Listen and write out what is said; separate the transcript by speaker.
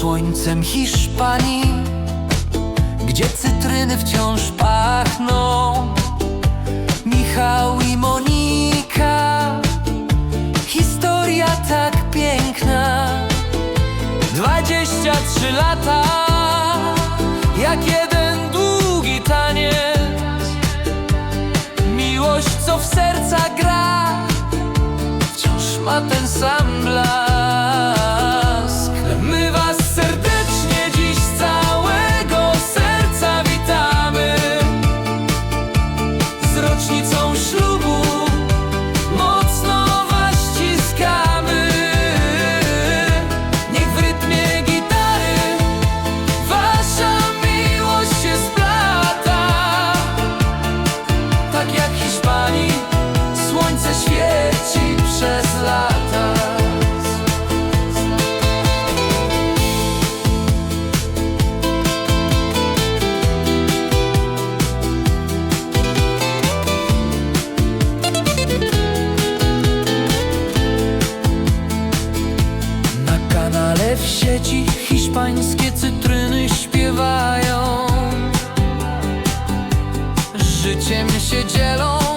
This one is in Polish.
Speaker 1: słońcem Hiszpanii, gdzie cytryny wciąż pachną. Michał i Monika, historia tak piękna. Dwadzieścia trzy lata, jak jeden długi taniec. Miłość, co w serca gra, wciąż ma ten sam sieci hiszpańskie cytryny śpiewają. Życiem się dzielą